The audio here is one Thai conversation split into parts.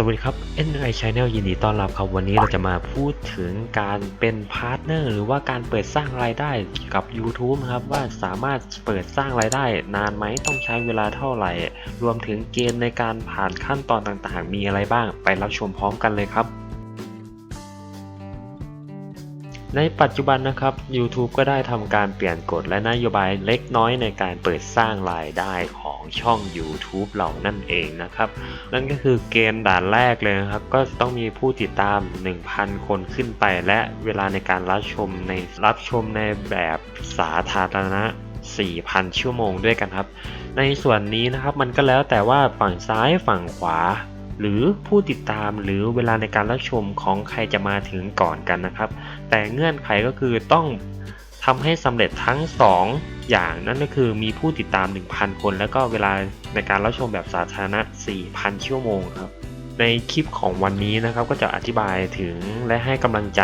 สวัสดีครับ NI Channel ยินดีต้อนรับครับ วันนี้เราจะมาพูดถึงการเป็นพาร์ทเนอร์หรือว่าการเปิดสร้างรายได้กับ YouTube นะครับ ว่าสามารถเปิดสร้างรายได้ นานไหมต้องใช้เวลาเท่าไหร่ รวมถึงเกณฑ์ในการผ่านขั้นตอนต่างๆ มีอะไรบ้าง ไปรับชมพร้อมกันเลยครับ ในปัจจุบันนะครับ YouTube ก็ได้ทำการเปลี่ยนกฎและนโยบายเล็กน้อยในการเปิดสร้างรายได้ของช่อง YouTube เหล่านั่นเองนะครับ นั่นก็คือเกณฑ์ด่านแรกเลยนะครับ ก็ต้องมีผู้ติดตาม 1,000 คนขึ้นไป และเวลาในการรับชมในรับชมในแบบสาธารณะ 4,000 ชั่วโมงด้วยกันครับ ในส่วนนี้นะครับมันก็แล้วแต่ว่าฝั่งซ้ายฝั่งขวาหรือผู้ติดตามหรือเวลาในการรับชมของใครจะมาถึงก่อนกันนะครับ แต่เงื่อนไขก็คือต้องทำให้สำเร็จทั้ง 2 อย่างนั่นก็คือมีผู้ติดตาม 1,000 คน แล้วก็เวลาในการรับชมแบบสาธารณะ 4,000 ชั่วโมงครับในคลิปของวันนี้นะครับก็จะอธิบายถึงและให้กำลังใจ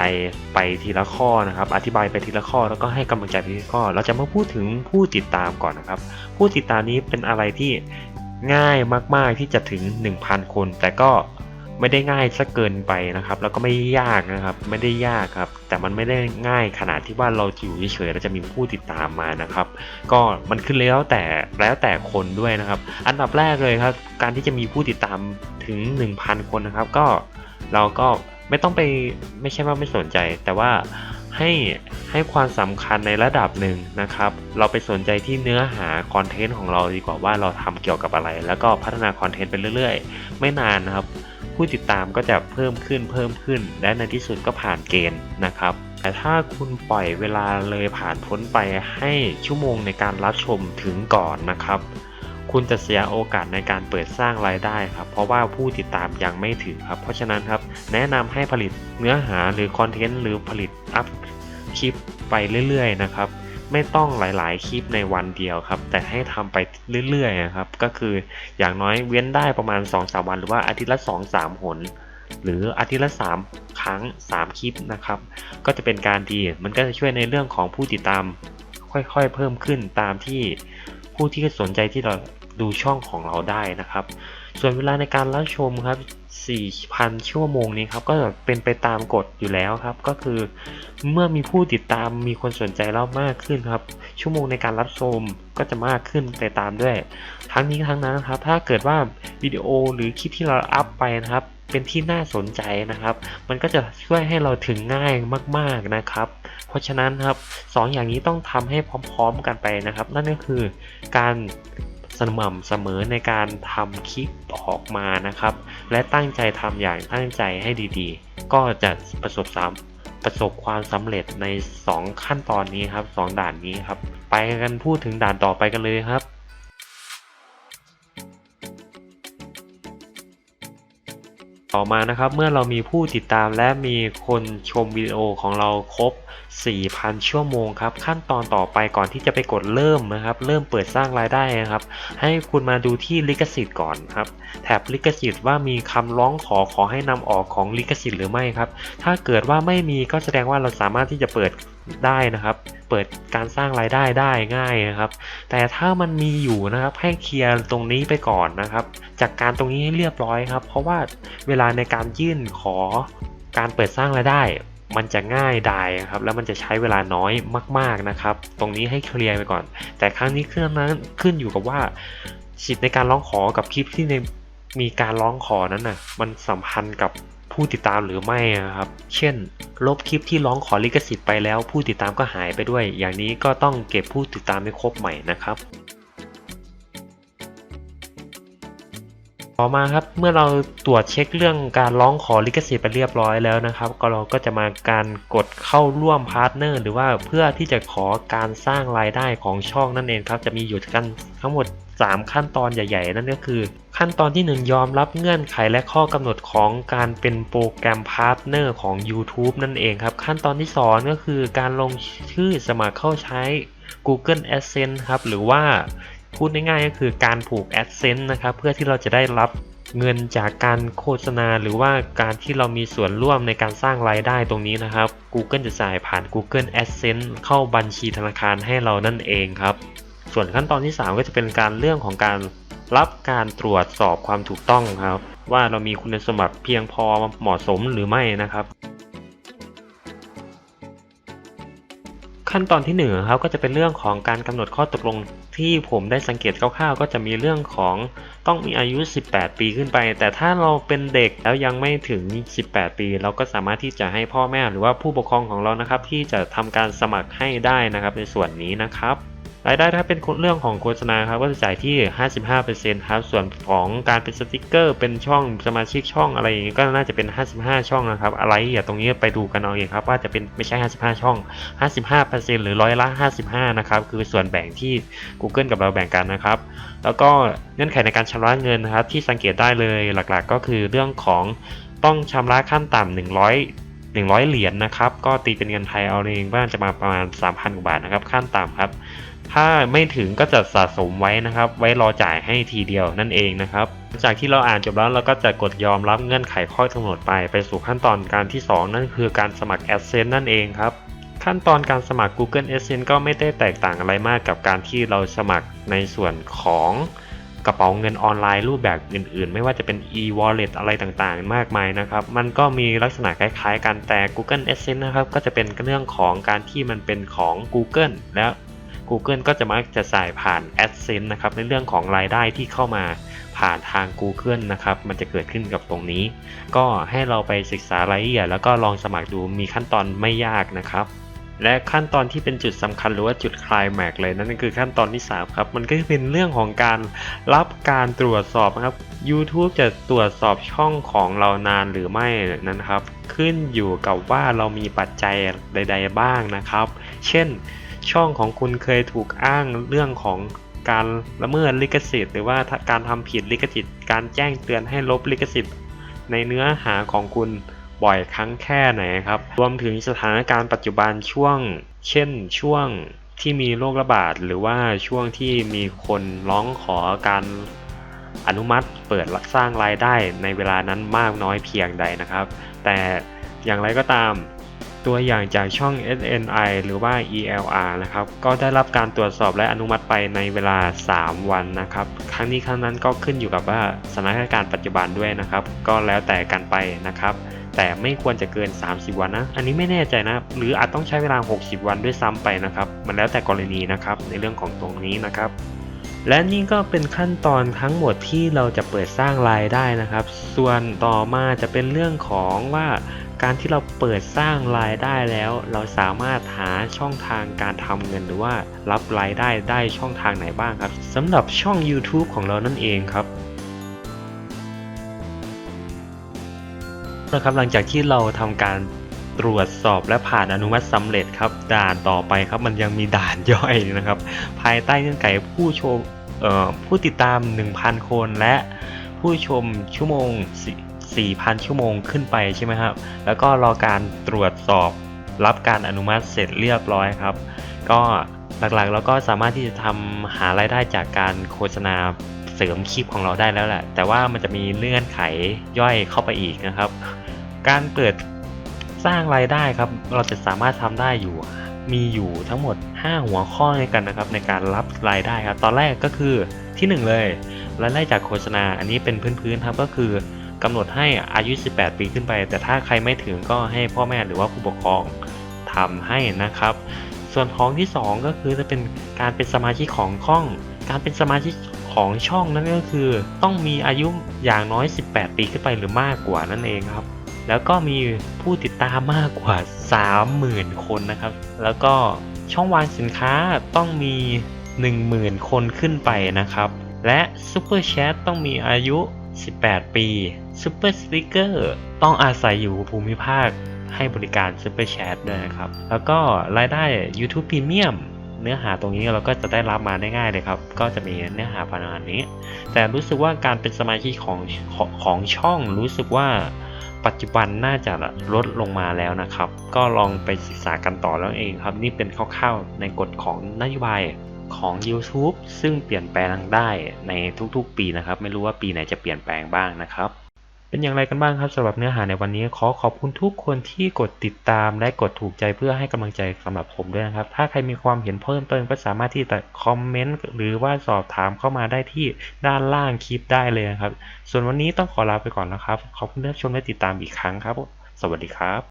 ไปทีละข้อนะครับ อธิบายไปทีละข้อแล้วก็ให้กำลังใจไปทีละข้อ เราจะมาพูดถึงผู้ติดตามก่อนนะครับ ผู้ติดตามนี้เป็นอะไรที่ง่ายมากๆที่จะถึง 1,000 คน แต่ก็ ไม่ได้ง่ายซะเกินไปนะครับ แล้วก็ไม่ยากนะครับ ไม่ได้ยากครับ แต่มันไม่ได้ง่ายขนาดที่ว่าเราอยู่เฉยๆเราจะมีผู้ติดตามมานะครับ ก็มันขึ้นแล้วแต่แล้วแต่คนด้วยนะครับ อันดับแรกเลยครับ การที่จะมีผู้ติดตามถึง 1,000 คนนะครับ ก็เราก็ไม่ต้องไปไม่ใช่ว่าไม่สนใจ แต่ว่าให้ให้ความสำคัญในระดับหนึ่งนะครับ เราไปสนใจที่เนื้อหาคอนเทนต์ของเราดีกว่าว่าเราทำเกี่ยวกับอะไร แล้วก็พัฒนาคอนเทนต์ไปเรื่อยๆ ไม่นานนะครับ ผู้ติดตามก็จะเพิ่มขึ้นเพิ่มขึ้น และในที่สุดก็ผ่านเกณฑ์นะครับ แต่ถ้าคุณปล่อยเวลาเลยผ่านพ้นไปให้ชั่วโมงในการรับชมถึงก่อนนะครับ คุณจะเสียโอกาสในการเปิดสร้างรายได้ครับ เพราะว่าผู้ติดตามยังไม่ถึงครับ เพราะฉะนั้นครับแนะนำให้ผลิตเนื้อหาหรือคอนเทนต์หรือผลิตอัพคลิปไปเรื่อยๆนะครับ ไม่ต้องหลายๆ คลิปในวันเดียวครับ แต่ให้ทำไปเรื่อยๆนะครับ ก็คืออย่างน้อยเว้นได้ประมาณ2-3วัน หรือว่าอาทิตย์ละ2-3หน หรืออาทิตย์ละ 3 ครั้ง 3 คลิปนะครับ ก็จะเป็นการดี มันก็จะช่วยในเรื่องของผู้ติดตาม ค่อยๆ เพิ่มขึ้นตามที่ผู้ที่สนใจที่เราดูช่องของเราได้นะครับ ส่วนเวลาในการรับชมครับ 4,000 ชั่วโมงนี้ครับ ก็เป็นไปตามกฎอยู่แล้วครับ ก็คือ เมื่อมีผู้ติดตามมีคนสนใจเรามากขึ้นครับ ชั่วโมงในการรับชมก็จะมากขึ้นไปตามด้วย ทั้งนี้ทั้งนั้นครับ ถ้าเกิดว่าวิดีโอหรือคลิปที่เราอัพไปนะครับ เป็นที่น่าสนใจนะครับ มันก็จะช่วยให้เราถึงง่ายมาก ๆนะครับ เพราะฉะนั้นครับสองอย่างนี้ต้องทำให้พร้อม ๆ กันไปนะครับ นั่นก็คือการ สม่ำเสมอในการทำคลิปออกมานะครับ และตั้งใจทำอย่างตั้งใจให้ดีๆ ก็จะประสบสามประสบความสำเร็จใน 2 ขั้นตอนนี้ครับ 2 ด่านนี้ครับ ไปกันพูดถึงด่านต่อไปกันเลยครับต่อมานะครับเมื่อเรามีผู้ติดตามและมีคนชมวิดีโอของเราครบ 4,000 ชั่วโมงครับ ขั้นตอนต่อไปก่อนที่จะไปกดเริ่มนะครับ เริ่มเปิดสร้างรายได้นะครับ ให้คุณมาดูที่ลิขสิทธิ์ก่อนครับ แถบลิขสิทธิ์ว่ามีคำร้องขอขอให้นำออกของลิขสิทธิ์หรือไม่ครับ ถ้าเกิดว่าไม่มีก็แสดงว่าเราสามารถที่จะเปิดได้นะครับ เปิดการสร้างรายได้ได้ง่ายนะครับ แต่ถ้ามันมีอยู่นะครับให้เคลียร์ตรงนี้ไปก่อนนะครับ จากการตรงนี้ให้เรียบร้อยครับ เพราะว่าเวลาในการยื่นขอการเปิดสร้างรายได้ มันจะง่ายดายครับแล้วมันจะใช้เวลาน้อยมาก ๆนะครับ ตรงนี้ให้เคลียร์ไปก่อน แต่ครั้งนี้ขึ้นนั้นขึ้นอยู่กับว่าสิทธิ์ในการร้องขอกับคลิปที่ในมีการร้องขอนั้นน่ะมันสัมพันธ์กับผู้ติดตามหรือไม่นะครับ เช่น ลบคลิปที่ร้องขอลิขสิทธิ์ไปแล้ว ผู้ติดตามก็หายไปด้วย อย่างนี้ก็ต้องเก็บผู้ติดตามให้ครบใหม่นะครับ ต่อมาครับเมื่อเราตรวจเช็คเรื่องการร้องขอลิขสิทธิ์ไปเรียบร้อยแล้วนะครับ ก็เราก็จะมาการกดเข้าร่วมพาร์ทเนอร์หรือว่าเพื่อที่จะขอการสร้างรายได้ของช่องนั่นเองครับ จะมีอยู่กันทั้งหมด 3 ขั้นตอนใหญ่ ๆ นั่นก็คือ ขั้นตอนที่ 1 ยอมรับเงื่อนไขและข้อกำหนดของการเป็นโปรแกรมพาร์ทเนอร์ของ YouTube นั่นเองครับ ขั้นตอนที่ 2 ก็คือการลงชื่อสมัครเข้าใช้ Google Adsense ครับหรือว่า พูดง่ายๆก็คือการผูก AdSense นะครับเพื่อที่เราจะได้รับเงินจากการโฆษณาหรือว่าการที่เรามีส่วนร่วมในการสร้างรายได้ตรงนี้นะครับ Google จะจ่ายผ่าน Google Adsense เข้าบัญชีธนาคารให้เรานั่นเองครับ ส่วนขั้นตอนที่ 3 ก็จะเป็นการเรื่องของการรับการตรวจสอบความถูกต้องครับ ว่าเรามีคุณสมบัติเพียงพอเหมาะสมหรือไม่นะครับ ขั้นตอนที่หนึ่งครับก็จะเป็นเรื่องของการกำหนดข้อตกลงที่ผมได้สังเกตคร่าวๆ ก็จะมีเรื่องของต้องมีอายุ 18 ปีขึ้นไป แต่ถ้าเราเป็นเด็กแล้วยังไม่ถึง 18 ปี เราก็สามารถที่จะให้พ่อแม่หรือว่าผู้ปกครองของเรานะครับ ที่จะทำการสมัครให้ได้นะครับในส่วนนี้นะครับ รายได้ถ้าเป็นเรื่องของโฆษณาครับก็จะจ่ายที่ 55%ครับ ส่วนของการเป็นสติกเกอร์ เป็นช่องสมาชิกช่องอะไรอย่างงี้ก็น่าจะเป็น 55 ช่องนะครับ อะไรอย่าตรงนี้ไปดูกันเอาเองครับว่าจะเป็นไม่ใช่ 55 ช่อง 55%หรือร้อยละ 55 นะครับ คือส่วนแบ่งที่ Google กับเราแบ่งกันนะครับ แล้วก็เงื่อนไขในการชำระเงินนะครับที่สังเกตได้เลยหลักๆ ก็คือเรื่องของต้องชำระขั้นต่ำ100 100 เหรียญนะครับ ก็ตีเป็นเงินไทยเอาเองว่าจะมาประมาณ 3,000 กว่าบาทนะครับ ขั้นต่ำครับ ถ้าไม่ถึงก็จะสะสมไว้นะครับ ไว้รอจ่ายให้ทีเดียวนั่นเองนะครับจากที่เราอ่านจบแล้วเราก็จะกดยอมรับเงื่อนไขข้อกำหนดไปไปสู่ขั้นตอนการที่ 2 นั่นคือการสมัคร AdSense นั่นเองครับขั้นตอนการสมัคร Google AdSense ก็ไม่ได้แตกต่างอะไรมากกับการที่เราสมัครในส่วนของกระเป๋าเงินออนไลน์รูปแบบอื่น ๆ ไม่ว่าจะเป็น e-wallet อะไรต่างๆ มากมายนะครับ มันก็มีลักษณะคล้าย ๆ กันแต่ Google AdSense นะครับก็จะเป็นเรื่องของการที่มันเป็นของ Google และ Google ก็จะมักจะจ่ายผ่าน AdSense นะครับในเรื่องของรายได้ที่เข้ามาผ่านทาง Google นะครับมันจะเกิดขึ้นกับตรงนี้ ก็ให้เราไปศึกษารายละเอียดแล้วก็ลองสมัครดูมีขั้นตอนไม่ยากนะครับและขั้นตอนที่เป็นจุดสำคัญหรือว่าจุดคลายแม็กเลยนั่นก็คือขั้นตอนที่ 3 ครับ มันก็จะเป็นเรื่องของการรับการตรวจสอบนะครับ YouTube จะตรวจสอบช่องของเรานานหรือไม่นะครับ ขึ้นอยู่กับว่าเรามีปัจจัยใด ๆบ้างนะครับ เช่น ช่องของคุณเคยถูกอ้างเรื่องของการละเมิดลิขสิทธิ์หรือว่าการทำผิดลิขสิทธิ์การแจ้งเตือนให้ลบลิขสิทธิ์ ในเนื้อหาของคุณบ่อยครั้งแค่ไหนครับ รวมถึงสถานการณ์ปัจจุบันช่วง เช่นช่วงที่มีโรคระบาด หรือว่าช่วงที่มีคนร้องขอการอนุมัติเปิดสร้างรายได้ในเวลานั้นมากน้อยเพียงใดนะครับ แต่อย่างไรก็ตาม ตัวอย่างจากช่อง SNI หรือว่า ELR นะครับ ก็ได้รับการตรวจสอบและอนุมัติไปในเวลา 3 วันนะครับ ครั้งนี้ครั้งนั้นก็ขึ้นอยู่กับว่าสถานการณ์ปัจจุบันด้วยนะครับ ก็แล้วแต่กันไปนะครับ แต่ไม่ควรจะเกิน 30 วันนะ อันนี้ไม่แน่ใจนะ หรืออาจต้องใช้เวลา 60 วันด้วยซ้ำไปนะครับ มันแล้วแต่กรณีนะครับ ในเรื่องของตรงนี้นะครับและนี่ก็เป็นขั้นตอนทั้งหมดที่เราจะเปิดสร้างรายได้นะครับ ส่วนต่อมาจะเป็นเรื่องของว่า การที่เราเปิดสร้างรายได้แล้ว เราสามารถหาช่องทางการทำเงินหรือว่ารับรายได้ได้ช่องทางไหนบ้างครับสำหรับช่อง YouTube ของเรานั่นเองครับนะครับหลังจากที่เราทำการตรวจสอบและผ่านอนุมัติสำเร็จครับ ด่านต่อไปครับมันยังมีด่านย่อยนะครับ ภายใต้เงื่อนไขผู้ชมผู้ติดตาม 1,000 คนและผู้ชมชั่วโมง 4,000 ชั่วโมงขึ้นไปใช่ไหมครับ แล้วก็รอการตรวจสอบรับการอนุมัติเสร็จเรียบร้อยครับ ก็หลักๆเราก็สามารถที่จะทำหารายได้จากการโฆษณาเสริมคลิปของเราได้แล้วแหละ แต่ว่ามันจะมีเงื่อนไขย่อยเข้าไปอีกนะครับ การเปิดสร้างรายได้ครับ เราจะสามารถทำได้อยู่ มีอยู่ทั้งหมด 5 หัวข้อในกันนะครับ ในการรับรายได้ครับ ตอนแรกก็คือที่ 1 เลยรายได้จากโฆษณา อันนี้เป็นพื้นๆครับก็คือ กำหนดให้อายุ 18 ปีขึ้นไป แต่ถ้าใครไม่ถึงก็ให้พ่อแม่หรือว่าผู้ปกครองทำให้นะครับ ส่วนของที่ 2 ก็คือจะเป็นการเป็นสมาชิกของช่อง การเป็นสมาชิกของช่องนั่นก็คือ ต้องมีอายุอย่างน้อย 18 ปีขึ้นไปหรือมากกว่านั่นเองครับ แล้วก็มีผู้ติดตามมากกว่า 30,000 คนนะครับ แล้วก็ช่องวางสินค้าต้องมี 10,000 คนขึ้นไปนะครับ และ Super Chat ต้องมีอายุ 18 ปี Super Sticker ต้องอาศัยอยู่ภูมิภาคให้บริการ Super Chat ด้วยนะครับ แล้วก็รายได้ YouTube Premium เนื้อหาตรงนี้เราก็จะได้รับมาได้ง่ายเลยครับ ก็จะมีเนื้อหาประมาณนี้ แต่รู้สึกว่าการเป็นสมาชิกของของของช่องรู้สึกว่าปัจจุบันน่าจะลดลงมาแล้วนะครับ ก็ลองไปศึกษากันต่อแล้วเองครับ นี่เป็นคร่าวๆในกฎของนโยบาย ของ YouTube ซึ่งเปลี่ยนแปลงได้ในทุกๆ ปีนะครับ ไม่รู้ว่าปีไหนจะเปลี่ยนแปลงบ้างนะครับ เป็นอย่างไรกันบ้างครับสำหรับเนื้อหาในวันนี้ ขอขอบคุณทุกคนที่กดติดตามและกดถูกใจเพื่อให้กำลังใจสำหรับผมด้วยนะครับ ถ้าใครมีความเห็นเพิ่มเติมก็สามารถที่จะคอมเมนต์หรือว่าสอบถามเข้ามาได้ที่ด้านล่างคลิปได้เลยนะครับ ส่วนวันนี้ต้องขอลาไปก่อนนะครับ ขอบคุณที่ชมและติดตามอีกครั้งครับ สวัสดีครับ